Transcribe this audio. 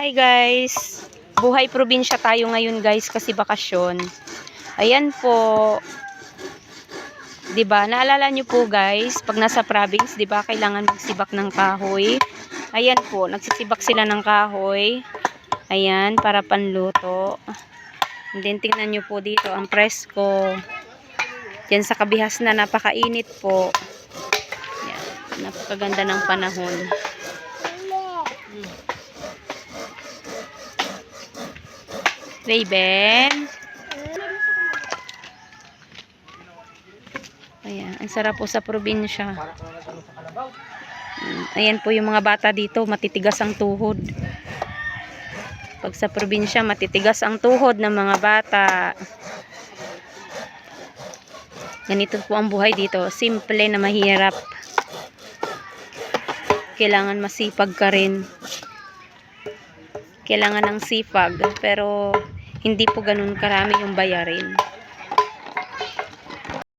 Hi guys! Buhay probinsya tayo ngayon guys kasi bakasyon. Ayan po. 'Di ba? Naalala niyo po guys, pag nasa province, 'di ba, kailangan magsibak ng kahoy. Ayan po, nagsisibak sila ng kahoy. Ayan, para panluto. And then tingnan niyo po dito ang presko. Diyan sa kabihas na napakainit po. Ayan, napakaganda ng panahon. Raven. Ayan, ang sarap po sa probinsya. Mm, Ayan po yung mga bata dito, matitigas ang tuhod. Pag sa probinsya, matitigas ang tuhod ng mga bata. Ganito po ang buhay dito. Simple na mahirap. Kailangan masipag ka rin. Kailangan ng sipag. Pero, hindi po ganun karami yung bayarin.